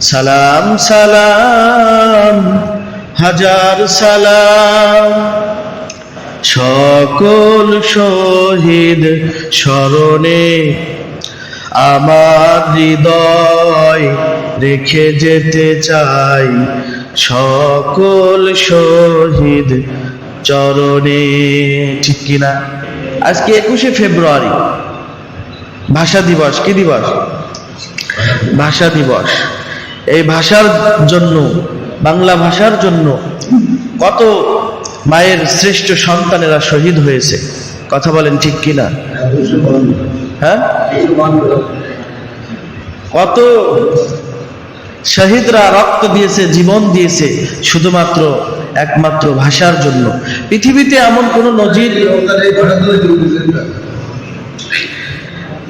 সালাম সালাম, হাজার সালাম। সকল শহীদ স্মরণে আমার হৃদয় রেখে যেতে চাই। সকল শহীদ চরণে, ঠিক কিনা? আজকে একুশে ফেব্রুয়ারি। ভাষা দিবস, কি দিবস? ভাষা দিবস। এই ভাষার জন্য, বাংলা ভাষার জন্য কত মায়ের শ্রেষ্ঠ সন্তানেরা শহীদ হয়েছে। কথা বলেন ঠিক কিনা? হ্যাঁ? কত শহীদরা রক্ত দিয়েছে, জীবন দিয়েছে, শুধুমাত্র একমাত্র ভাষার জন্য। পৃথিবীতে এমন কোন নজির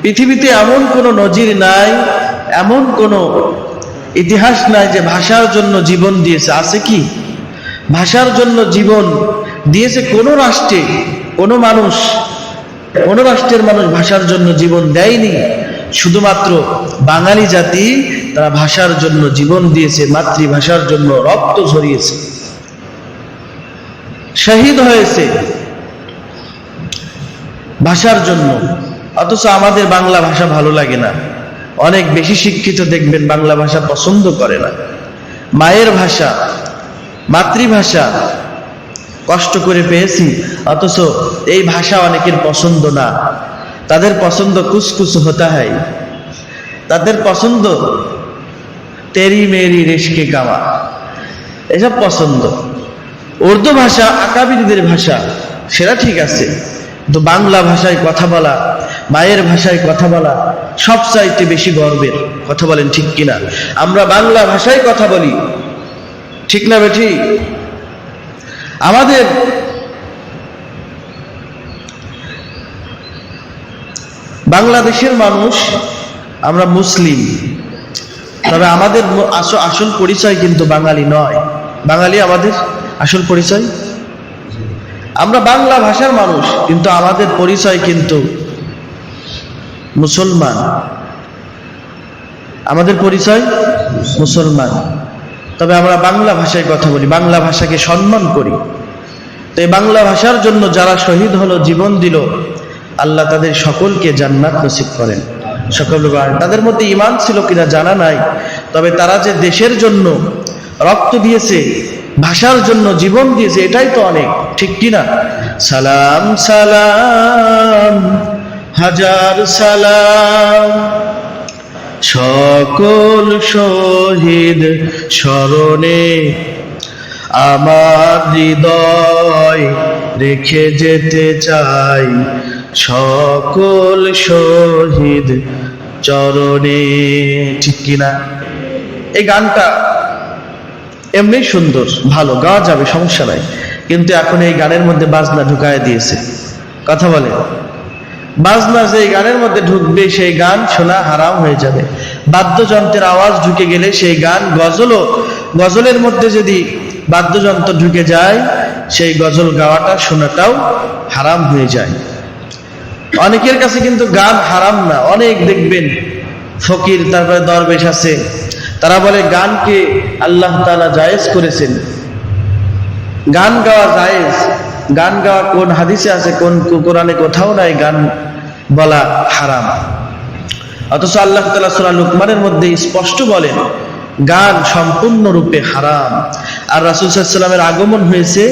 পৃথিবীতে এমন কোন নজির নাই, এমন কোন ইতিহাস নাই যে ভাষার জন্য জীবন দিয়েছে, আছে কি? ভাষার জন্য জীবন দিয়েছে কোন রাষ্ট্রে, কোন মানুষ, কোন রাষ্ট্রের মানুষ ভাষার জন্য জীবন দেয়নি। শুধুমাত্র বাঙালি জাতি তারা ভাষার জন্য জীবন দিয়েছে, মাতৃভাষার জন্য রক্ত ঝরিয়েছে। শহীদ হয়েছে ভাষার জন্য। অথচ আমাদের বাংলা ভাষা ভালো লাগে না। অনেক বেশি শিক্ষিত দেখবেন বাংলা ভাষা পছন্দ করে না। মায়ের ভাষা, মাতৃভাষা কষ্ট করে পেয়েছি, অথচ এই ভাষা অনেকের পছন্দ না। তাদের পছন্দ কুসকুস হতা হয়। তাদের পছন্দ তেরি মেরি রেশকে গাওয়া এসব পছন্দ। উর্দু ভাষা আকাবিরদের ভাষা, সেটা ঠিক আছে। কিন্তু বাংলা ভাষায় কথা বলা, মায়ের ভাষায় কথা বলা সব চাইতে বেশি গর্বের। কথা বলেন ঠিক কিনা? আমরা বাংলা ভাষায় কথা বলি। ঠিক না বেঠি? আমাদের বাংলাদেশের মানুষ, আমরা মুসলিম। তবে আমাদের আস- আসল পরিচয় কিন্তু বাঙালি নয়। বাঙালি আমাদের আসল পরিচয়? আমরা বাংলা ভাষার মানুষ, কিন্তু আমাদের পরিচয় কিন্তু মুসলমান। আমাদের পরিচয় মুসলমান। তবে আমরা বাংলা ভাষায় কথা বলি, বাংলা ভাষাকে সম্মান করি। তো এই বাংলা ভাষার জন্য যারা শহীদ হলো, জীবন দিল, আল্লাহ তাদের সকলকে জান্নাত নসিব করেন। সকল তাদের মধ্যে ইমান ছিল কিনা জানা নাই, তবে তারা যে দেশের জন্য রক্ত দিয়েছে ভাষার জন্য জীবন দিয়েছে, এটাই তো অনেক, ঠিক কিনা সালাম সালাম, হাজার সালাম। সকল শহীদ স্মরণে আমার হৃদয় রেখে যেতে চাই। সকল শহীদ চরণে, ঠিক কিনা এই গানটা এমনি সুন্দর, ভালো গাওয়া যাবে, সমস্যা নাই। কিন্তু এখন এই গানের মধ্যে বাজনা ঢুকায় দিয়েছে। কথা বলে। বাজনা যে গানের মধ্যে ঢুকবে, সেই গান শোনা হারাম হয়ে যাবে। বাদ্যযন্ত্রের আওয়াজ ঢুকে গেলে সেই গান গজলও, গজলের মধ্যে যদি বাদ্যযন্ত্র ঢুকে যায়, সেই গজল গাওয়াটা শোনাটাও হারাম হয়ে যায়। অনেকের কাছে কিন্তু গান হারাম না। অনেক দেখবেন, ফকির, তারপরে দরবেশ আছে তারা বলে গানকে আল্লাহ তাআলা জায়েজ করেছেন? গান গাওয়া জায়েজ। গান গাওয়া কোন হাদিসে আছে, কোন কোরআনে কোথাও নাই গান বলা হারাম। অথচ আল্লাহ তালা সূরা লুকমানের মধ্যে স্পষ্ট বলেন, গান সম্পূর্ণরূপে হারাম। আর রাসূল সাল্লামের আগমন হয়েছে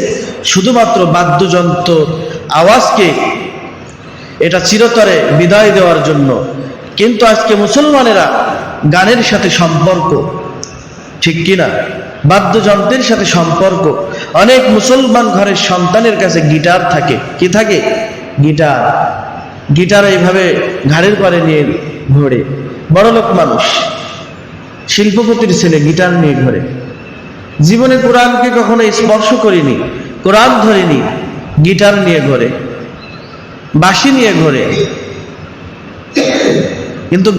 শুধুমাত্র বাদ্যযন্ত্র আওয়াজকে, এটা চিরতরে বিদায় দেওয়ার জন্য। কিন্তু আজকে মুসলমানেরা গানের সাথে সম্পর্ক। ঠিক কিনা? বাদ্যযন্ত্রের সাথে সম্পর্ক। অনেক মুসলমান ঘরের সন্তানের কাছে গিটার থাকে। কি থাকে? গিটার। গিটার এইভাবে ঘাড়ের পরে নিয়ে ঘোরে। বড়লোক মানুষ। শিল্পপতির ছেলে গিটার নিয়ে ঘোরে। জীবনে কোরআনকে কখনো স্পর্শ করিনি, কোরআন ধরিনি, গিটার নিয়ে ঘোরে, বাঁশি নিয়ে ঘোরে। কিন্তু